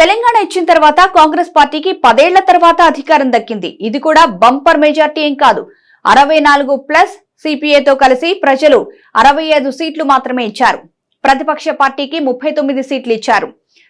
తెలంగాణ ఇచ్చిన తర్వాత కాంగ్రెస్ పార్టీకి పదేళ్ళ తర్వాత అధికారం దక్కింది. ఇది కూడా బంపర్ మెజార్టీ ఏం కాదు. అరవై నాలుగు ప్లస్ సిపిఐతో కలిసి ప్రజలు అరవై ఐదు సీట్లు మాత్రమే ఇచ్చారు. ప్రతిపక్ష పార్టీకి ముప్పై తొమ్మిది సీట్లు ఇచ్చారు.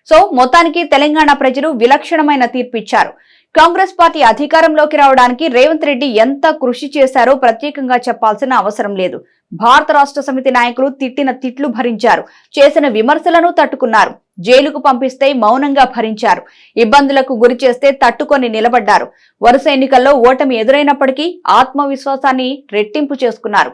సో మొత్తానికి తెలంగాణ ప్రజలు విలక్షణమైన తీర్పు ఇచ్చారు. కాంగ్రెస్ పార్టీ అధికారంలోకి రావడానికి రేవంత్ రెడ్డి ఎంత కృషి చేశారో ప్రత్యేకంగా చెప్పాల్సిన అవసరం లేదు. భారత రాష్ట్ర సమితి నాయకులు తిట్టిన తిట్లు భరించారు. చేసిన విమర్శలను తట్టుకున్నారు. జైలుకు పంపిస్తే మౌనంగా భరించారు. ఇబ్బందులకు గురి చేస్తే తట్టుకొని నిలబడ్డారు. వరుస ఎన్నికల్లో ఓటమి ఎదురైనప్పటికీ ఆత్మవిశ్వాసాన్ని రెట్టింపు చేసుకున్నారు.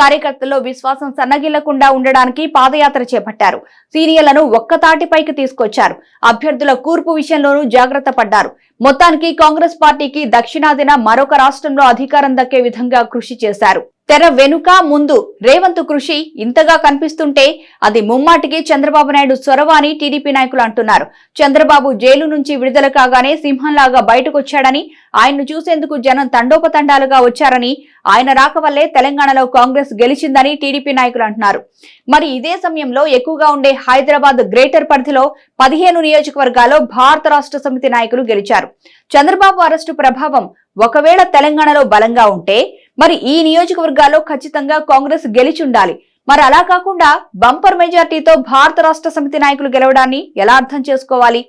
కార్యకర్తల్లో విశ్వాసం సన్నగిల్లకుండా ఉండడానికి పాదయాత్ర చేపట్టారు. సీనియర్లను ఒక్కతాటిపైకి తీసుకొచ్చారు. అభ్యర్థుల కూర్పు విషయంలోనూ జాగ్రత్త పడ్డారు. మొత్తానికి కాంగ్రెస్ పార్టీకి దక్షిణాదిన మరొక రాష్ట్రంలో అధికారం దక్కే విధంగా కృషి చేశారు. తెర వెనుక ముందు రేవంత్ కృషి ఇంతగా కనిపిస్తుంటే అది ముమ్మాటికి చంద్రబాబు నాయుడు చొరవ అని టీడీపీ నాయకులు అంటున్నారు. చంద్రబాబు జైలు నుంచి విడుదల కాగానే సింహంలాగా బయటకు వచ్చాడని ఆయన్ను చూసేందుకు జనం తండోపతండాలుగా వచ్చారని ఆయన రాక వల్లే తెలంగాణలో కాంగ్రెస్ గెలిచిందని టీడీపీ నాయకులు అంటున్నారు. మరి ఇదే సమయంలో ఎక్కువగా ఉండే హైదరాబాద్ గ్రేటర్ పరిధిలో పదిహేను నియోజకవర్గాల్లో భారత రాష్ట్ర సమితి నాయకులు గెలిచారు. చంద్రబాబు అరెస్టు ప్రభావం ఒకవేళ తెలంగాణలో బలంగా ఉంటే మరి ఈ నియోజకవర్గాల్లో ఖచ్చితంగా కాంగ్రెస్ గెలిచి ఉండాలి మరి అలా కాకుండా బంపర్ మెజార్టీతో భారత రాష్ట్ర సమితి నాయకులు గెలవడాన్ని ఎలా అర్థం చేసుకోవాలి?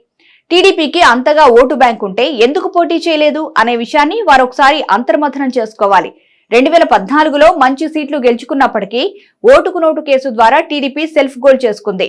టీడీపీకి అంతగా ఓటు బ్యాంక్ ఉంటే ఎందుకు పోటీ చేయలేదు అనే విషయాన్ని వారు ఒకసారి అంతర్మథనం చేసుకోవాలి. రెండు వేల పద్నాలుగులో మంచి సీట్లు గెలుచుకున్నప్పటికీ ఓటుకు నోటు కేసు ద్వారా టీడీపీ సెల్ఫ్ గోల్ చేసుకుంది.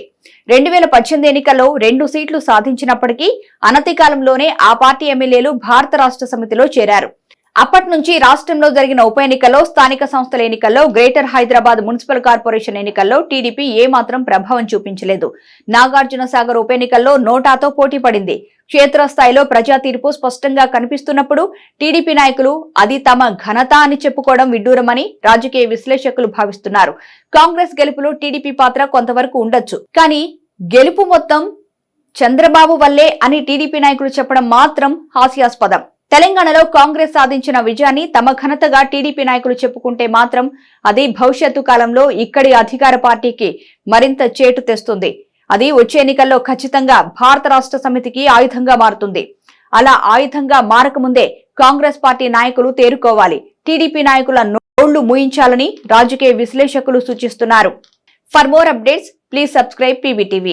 రెండు వేల పద్దెనిమిది ఎన్నికల్లో రెండు సీట్లు సాధించినప్పటికీ అనతి కాలంలోనే ఆ పార్టీ ఎమ్మెల్యేలు భారత రాష్ట్ర సమితిలో చేరారు. అప్పటి నుంచి రాష్ట్రంలో జరిగిన ఉప ఎన్నికల్లో స్థానిక సంస్థల ఎన్నికల్లో గ్రేటర్ హైదరాబాద్ మున్సిపల్ కార్పొరేషన్ ఎన్నికల్లో టీడీపీ ఏమాత్రం ప్రభావం చూపించలేదు. నాగార్జున సాగర్ ఉప ఎన్నికల్లో నోటాతో పోటీ పడింది. క్షేత్రస్థాయిలో ప్రజా తీర్పు స్పష్టంగా కనిపిస్తున్నప్పుడు టీడీపీ నాయకులు అది తమ ఘనత అని చెప్పుకోవడం విడ్డూరమని రాజకీయ విశ్లేషకులు భావిస్తున్నారు. కాంగ్రెస్ గెలుపులో టీడీపీ పాత్ర కొంతవరకు ఉండొచ్చు. కానీ గెలుపు మొత్తం చంద్రబాబు వల్లే అని టీడీపీ నాయకులు చెప్పడం మాత్రం హాస్యాస్పదం. తెలంగాణలో కాంగ్రెస్ సాధించిన విజయాన్ని తమ ఘనతగా టీడీపీ నాయకులు చెప్పుకుంటే మాత్రం అది భవిష్యత్తు కాలంలో ఇక్కడి అధికార పార్టీకి మరింత చేటు తెస్తుంది. అది వచ్చే ఎన్నికల్లో ఖచ్చితంగా భారత రాష్ట్ర సమితికి ఆయుధంగా మారుతుంది. అలా ఆయుధంగా మారకముందే కాంగ్రెస్ పార్టీ నాయకులు తేరుకోవాలి. టీడీపీ నాయకుల నోళ్ళు ముయించాలని రాజకీయ విశ్లేషకులు సూచిస్తున్నారు. For more updates please subscribe PVTV